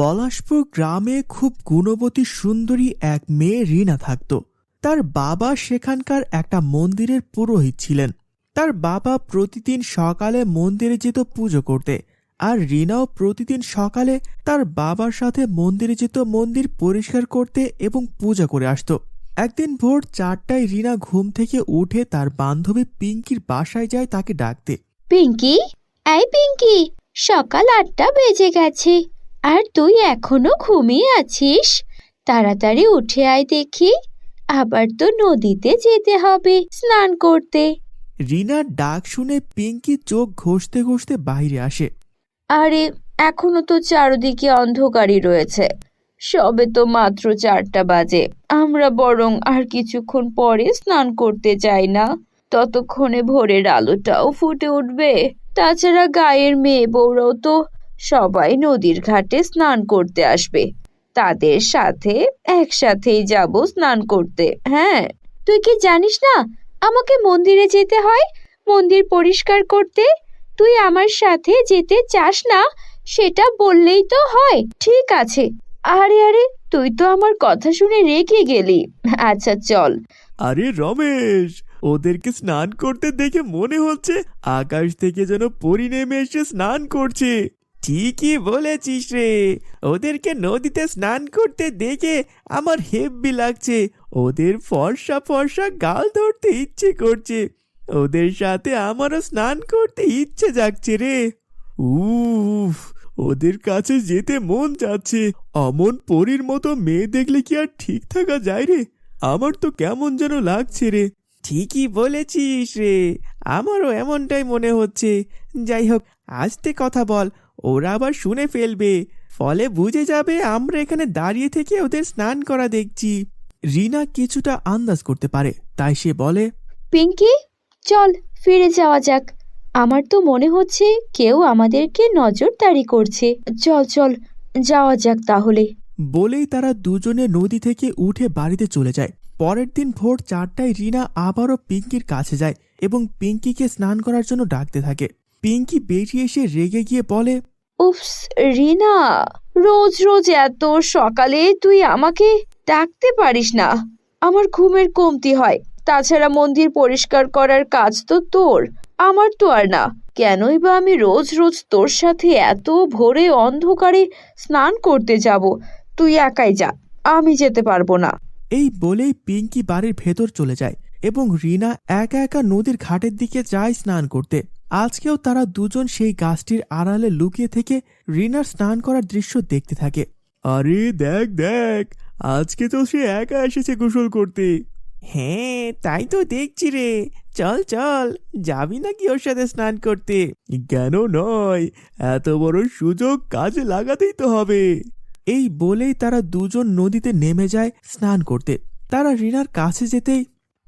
পলাশপুর গ্রামে খুব গুণবতী সুন্দরী এক মেয়ে রিনা থাকত। তার বাবা সেখানকার একটা মন্দিরের পুরোহিত ছিলেন। তার বাবা প্রতিদিন সকালে মন্দিরে যেত পুজো করতে, আর রিনাও প্রতিদিন সকালে তার বাবার সাথে মন্দিরে যেত মন্দির পরিষ্কার করতে এবং পূজা করে আসত। একদিন ভোর চারটায় রিনা ঘুম থেকে উঠে তার বান্ধবী পিঙ্কির বাসায় যায় তাকে ডাকতে। পিঙ্কি? এই পিঙ্কি, সকাল আটটা বেজে গেছে। আর তুই এখনও ঘুমিয়ে আছিস? তাড়াতাড়ি উঠে আয় দেখি। আবার তো নদীতে যেতে হবে স্নান করতে। রিনার ডাক শুনে পিঙ্কি চোখ ঘষতে ঘষতে বাইরে আসে। আরে এখনও তো চারদিকে অন্ধকারই রয়েছে। সবে তো মাত্র চারটা বাজে। আমরা বরং আর কিছুক্ষণ পরে স্নান করতে যাই না। ততক্ষণে ভোরের আলোটাও ফুটে উঠবে। তাছাড়া গায়ের মেয়ে বউরাও তো সবাই নদীর ঘাটে স্নান করতে আসবে। তাদের সাথে একসাথেই যাব স্নান করতে। হ্যাঁ তুই কি জানিস না, আমাকে মন্দিরে যেতে হয়? মন্দির পরিষ্কার করতে? তুই আমার সাথে যেতে চাস না? সেটা বললেই তো হয়। ঠিক আছে। আরে আরে, তুই তো আমার কথা শুনে রেগে গেলি। আচ্ছা চল। আরে, রমেশ, ওদেরকে স্নান করতে দেখে মনে হচ্ছে আকাশ থেকে যেন পরি নেমে এসে স্নান করছে। ঠিকই বলেছিস রে। ওদেরকে নদীতে স্নান করতে দেখে আমার হেব্বি লাগছে। ওদের ফর্সা ফর্সা গাল ধরতে ইচ্ছে করছে। ওদের সাথে আমারও স্নান করতে ইচ্ছে জাগছে রে। উফ, ওদের কাছে যেতে মন যাচ্ছে। অমন পরীর মতো মেয়ে দেখলে কি আর ঠিক থাকা যায় রে? আমার তো কেমন যেন লাগছে রে। ঠিকই বলেছিস রে। আমারও এমনটাই মনে হচ্ছে। যাই হোক, আস্তে কথা বল। ওরা আবার শুনে ফেলবে। ফলে বুঝে যাবে আমরা এখানে দাঁড়িয়ে থেকে ওদের স্নান করা দেখছি। রিনা কিছুটা আন্দাজ করতে পারে তাই সে বলে পিঙ্কি চল ফিরে যাওয়া যাক। আমার তো মনে হচ্ছে কেউ আমাদেরকে নজরদারি করছে। চল চল যাওয়া যাক তাহলে। বলেই তারা দুজনে নদী থেকে উঠে বাড়িতে চলে যায়। পরের দিন ভোর চারটায় রিনা আবারও পিঙ্কির কাছে যায় এবং পিঙ্কিকে স্নান করার জন্য ডাকতে থাকে। পিঙ্কি বেরিয়ে এসে রেগে গিয়ে বলে উফস, রিনা, রোজ রোজ এত সকালে তুই আমাকে ডাকতে পারিস না। আমার ঘুমের কমতি হয়। তাছাড়া মন্দির পরিষ্কার করার কাজ তো তোর। আমার তো আর না। কেনই বা আমি রোজ রোজ তোর সাথে এত ভোরে অন্ধকারে স্নান করতে যাব? তুই একাই যা। আমি যেতে পারব না। এই বলেই পিঙ্কি বাড়ির ভেতর চলে যায় এবং রিনা একা একা নদীর ঘাটের দিকে যায় স্নান করতে। আজকেও তারা দুজন সেই গাছটির আড়ালে লুকিয়ে থেকে রিনার স্নান করার দৃশ্য দেখতে থাকে। আরে দেখ দেখ, আজকে তো সে একা এসেছে গোসল করতে। হ্যাঁ তাই তো দেখছি রে। চল চল, যাবি নাকি ওর সাথে স্নান করতে? কেন নয়, এত বড় সুযোগ কাজে লাগাতেই তো হবে। এই বলেই তারা দুজন নদীতে নেমে যায় স্নান করতে। তারা রিনার কাছে যেতেই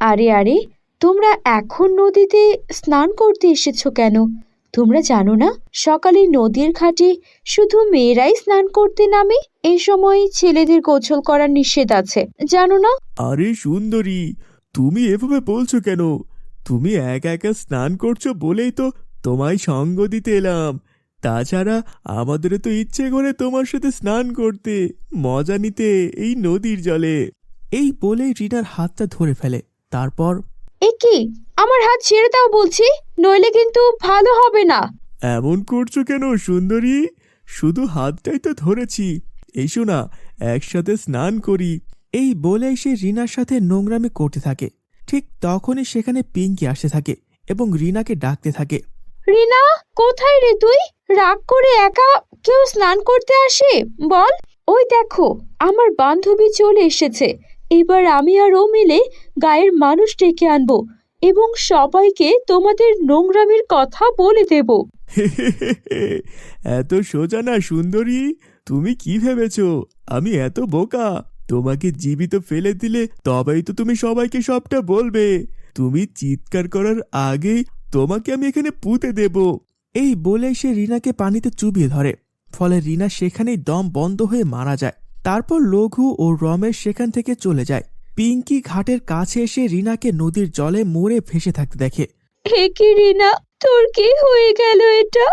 আরে আরে তোমরা এখন নদীতে স্নান করতে এসেছ কেন? তোমরা জানো না সকালে নদীর ঘাটে শুধু মেয়েরাই স্নান করতে নামে? এই সময় ছেলেদের গোসল করার নিষেধ আছে। জানো না? আরে সুন্দরী তুমি এভাবে বলছো কেন? তুমি একা একা স্নান করছ বলেই তো তোমায় সঙ্গ দিতে এলাম। তাছাড়া আমাদের তো ইচ্ছে করে তোমার সাথে স্নান করতে মজা নিতে এই নদীর জলে। এই বলেই রিনার হাতটা ধরে ফেলে। তারপর এ কি? আমার হাত ছেড়ে দাও বলছি নইলে কিন্তু ভালো হবে না। এমন করছ কেন সুন্দরী? শুধু হাতটাই তো ধরেছি। এসো না একসাথে স্নান করি। এই বলে সে রিনার সাথে নোংরামি করতে থাকে। ঠিক তখনই সেখানে পিঙ্কি আসতে থাকে এবং রিনাকে ডাকতে থাকে। রিনা কোথায় রে তুই? রাগ করে একা কেউ স্নান করতে আসে? বল। ওই দেখো আমার বান্ধবী চলে এসেছে। এবার আমি আর ও মিলে গায়ের মানুষ ডেকে আনব এবং সবাইকে তোমাদের নোংরামির কথা বলে দেব। এত সোজা না, সুন্দরী। তুমি কি ভেবেছ? আমি এত বোকা। তোমাকে জীবিত ফেলে দিলে তবেই তো তুমি সবাইকে সবটা বলবে। তুমি চিৎকার করার আগেই তোমাকে আমি এখানে পুঁতে দেব। এই বলে সে রিনাকে পানিতে চুবিয়ে ধরে। ফলে রিনা সেখানেই দম বন্ধ হয়ে মারা যায়। তারপর লঘু ও রমেশ সেখান থেকে চলে যায়। পিঙ্কি ঘাটের কাছে এসে রিনাকে নদীর জলে মরে ভেসে থাকতে দেখে। হে কি রিনা তোর কি হয়ে গেল এটা?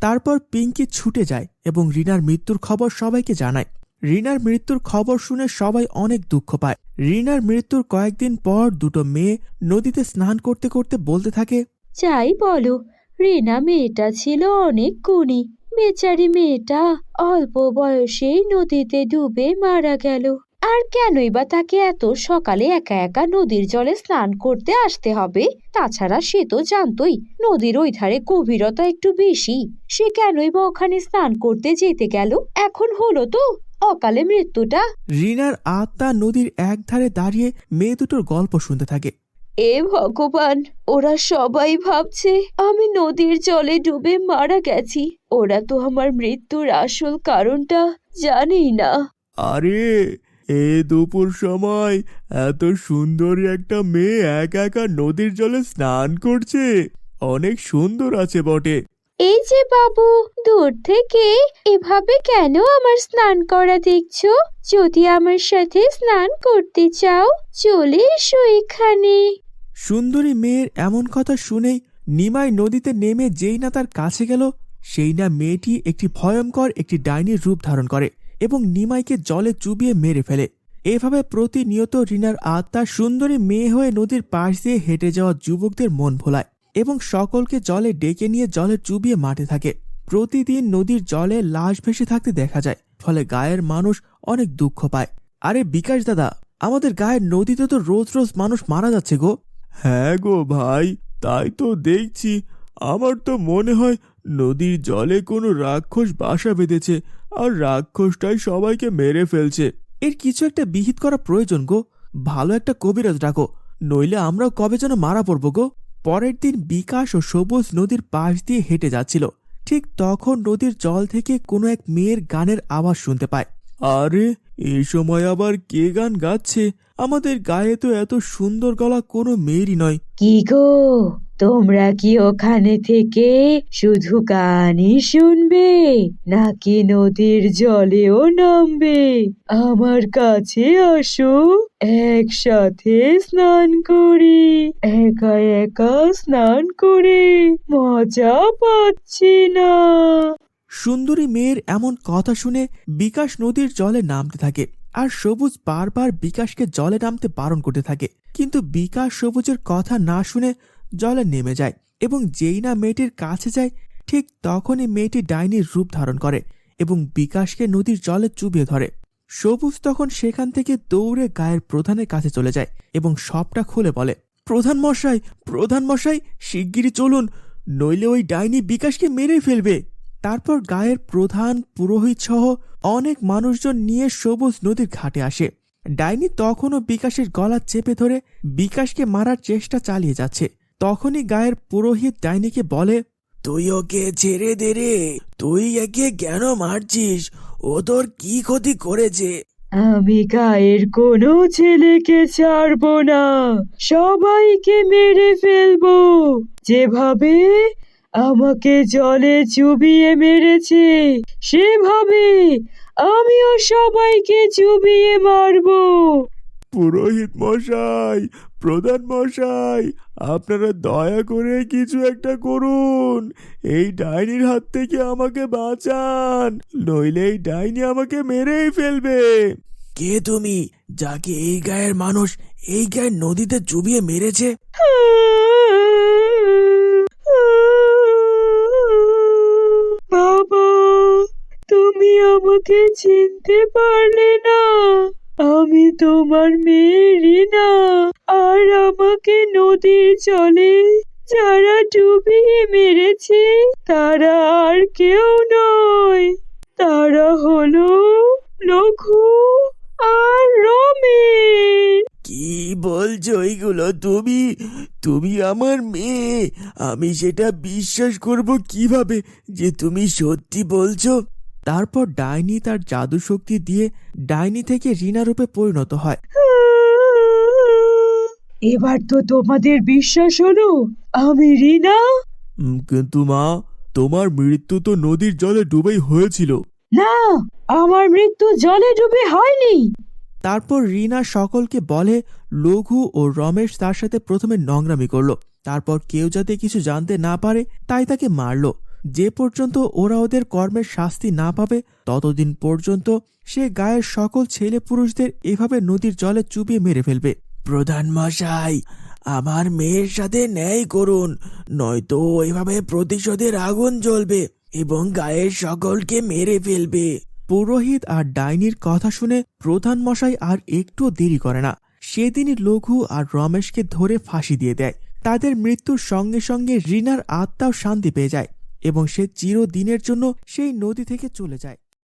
তারপর পিঙ্কি ছুটে যায় এবং রিনার মৃত্যুর খবর সবাইকে জানায়। রিনার মৃত্যুর খবর শুনে সবাই অনেক দুঃখ পায়। রিনার মৃত্যুর কয়েকদিন পর দুটো মেয়ে নদীতে স্নান করতে করতে বলতে থাকে যাই বলো রিনা মেয়েটা ছিল অনেক গুণী। বেচারি মেয়েটা অল্প বয়সেই নদীতে ডুবে মারা গেল। আর কেনই বা তাকে এত সকালে একা একা নদীর জলে স্নান করতে আসতে হবে? তাছাড়া সে তো জানতই নদীর ওই ধারে গভীরতা একটু বেশি। সে কেনই বা ওখানে স্নান করতে যেতে গেল? এখন হলো তো অকালে মৃত্যুটা। রিনার আত্মা নদীর একধারে দাঁড়িয়ে মেয়ে দুটোর গল্প শুনতে থাকে। এ ভগবান ওরা সবাই ভাবছে আমি নদীর জলে ডুবে মারা গেছি। ওরা তো আমার মৃত্যুর আসল কারণটা জানেই না। আরে এ দুপুর সময় এত সুন্দরী একটা মেয়ে একা একা নদীর জলে স্নান করছে। অনেক সুন্দর আছে বটে। এই যে বাবু দূর থেকে এভাবে কেন আমার স্নান করা দেখছ? যদি আমার সাথে স্নান করতে চাও চলে এসো এখানে। সুন্দরী মেয়ের এমন কথা শুনেই নিমাই নদীতে নেমে যেই না তার কাছে গেল সেই না মেয়েটি একটি ভয়ঙ্কর একটি ডাইনির রূপ ধারণ করে এবং নিমাইকে জলে চুবিয়ে মেরে ফেলে। এভাবে প্রতিনিয়ত রিনার আত্মা সুন্দরী মেয়ে হয়ে নদীর পাশ দিয়ে হেঁটে যাওয়া যুবকদের মন ভোলায় এবং সকলকে জলে ডেকে নিয়ে জলে চুবিয়ে মাঠে থাকে। প্রতিদিন নদীর জলে লাশ ভেসে থাকতে দেখা যায়, ফলে গায়ের মানুষ অনেক দুঃখ পায়। আরে বিকাশ দাদা, আমাদের গায়ের নদীতে তো রোজ রোজ মানুষ মারা যাচ্ছে গো। হ্যাঁ গো ভাই, তাই তো দেখছি। আমার তো মনে হয় নদীর জলে কোনো রাক্ষস বাসা বেঁধেছে আর রাক্ষসটাই সবাইকে মেরে ফেলছে। এর কিছু একটা বিহিত করা প্রয়োজন গো। ভালো একটা কবিরাজ ডাকো নইলে আমরাও কবে যেন মারা পড়ব গো? পরের দিন বিকাশ ও সবুজ নদীর পাশ দিয়ে হেঁটে যাচ্ছিল। ঠিক তখন নদীর জল থেকে কোনো এক মেয়ের গানের আওয়াজ শুনতে পায়। আরে এই সময় আবার কে গান গাচ্ছে? আমাদের গায়ে তো এত সুন্দর গলা কোনো মেয়েরই নয়। কি গো? তোমরা কি ওখানে থেকে শুধু গানই শুনবে, নাকি নদীর জলেও নামবে? আমার কাছে আসো, একসাথে স্নান করি, একা একা স্নান করে মজা পাচ্ছি না। সুন্দরী মেয়ের এমন কথা শুনে বিকাশ নদীর জলে নামতে থাকে, আর সবুজ বারবার বিকাশকে জলে নামতে বারণ করতে থাকে। কিন্তু বিকাশ সবুজের কথা না শুনে জলে নেমে যায় এবং যেই না মেয়েটির কাছে যায়, ঠিক তখনই মেয়েটি ডাইনির রূপ ধারণ করে এবং বিকাশকে নদীর জলে চুবিয়ে ধরে। সবুজ তখন সেখান থেকে দৌড়ে গায়ের প্রধানের কাছে চলে যায় এবং সবটা খুলে বলে, প্রধান মশাই প্রধান মশাই, শিগগিরই চলুন, নইলে ওই ডাইনি বিকাশকে মেরে ফেলবে। তারপর গায়ের প্রধান, পুরোহিত সহ অনেক মানুষজন নিয়ে সবুজ নদীর ঘাটে আসে। ডাইনি তখনও বিকাশের গলা চেপে ধরে বিকাশকে মারার চেষ্টা চালিয়ে যাচ্ছে। তখনই গায়ের পুরোহিত ডাইনিকে বলে তুই ওকে ছেড়ে দে রে। তুই একে কেন মারছিস? ও তোর কি ক্ষতি করেছে? আমি গায়ের কোনো ছেলেকে ছাড়বো না। সবাইকে মেরে ফেলব। যেভাবে আমাকে জলে চুবিয়ে মেরেছে সেভাবে আমিও সবাইকে চুবিয়ে মারবো। পুরোহিত মশাই প্রধান মশাই আপনারা দয়া করে কিছু একটা করুন। এই ডাইনির হাত থেকে আমাকে বাঁচান নইলে এই ডাইনি আমাকে মেরেই ফেলবে। কে তুমি যাকে এই গায়ের মানুষ এই গায়ের নদীতে চুবিয়ে মেরেছে? বাবা তুমি আমাকে চিনতে পারলে না। আমি তোমার মেয়ে রিনা আর আমাকে নদীর জলে যারা ডুবিয়ে মেরেছে, তারা আর কেউ নয়। তারা হলো লঘু আর রমেশ। কি বলছো এইগুলো তুমি? তুমি আমার মেয়ে। আমি সেটা বিশ্বাস করব কীভাবে যে তুমি সত্যি বলছো? তারপর ডাইনি তার জাদু শক্তি দিয়ে ডাইনি থেকে রিনা রূপে পরিণত হয়। এবার তো তোমাদের বিশ্বাস হলো আমি রিনা? কিন্তু মা তোমার মৃত্যু তো নদীর জলে ডুবেই হয়েছিল। না আমার মৃত্যু জলে ডুবে হয়নি। তারপর রিনা সকলকে বলে লঘু ও রমেশ তার সাথে প্রথমে নোংরামি করল। তারপর কেউ যাতে কিছু জানতে না পারে তাই তাকে মারলো। যে পর্যন্ত ওরা ওদের কর্মের শাস্তি না পাবে ততদিন পর্যন্ত সে গায়ের সকল ছেলে পুরুষদের এভাবে নদীর জলে চুবিয়ে মেরে ফেলবে। প্রধান মশাই আমার মেয়ের সাথে ন্যায় করুন নয়তো এভাবে প্রতিশোধের আগুন জ্বলবে এবং গায়ের সকলকে মেরে ফেলবে। পুরোহিত আর ডাইনির কথা শুনে প্রধান মশাই আর একটু দেরি করে না। সেদিনই লঘু আর রমেশকে ধরে ফাঁসি দিয়ে দেয়। তাদের মৃত্যুর সঙ্গে সঙ্গে রিনার আত্মাও শান্তি পেয়ে যায়। এবং সে চিরদিনের জন্য সেই নদী থেকে চলে যায়।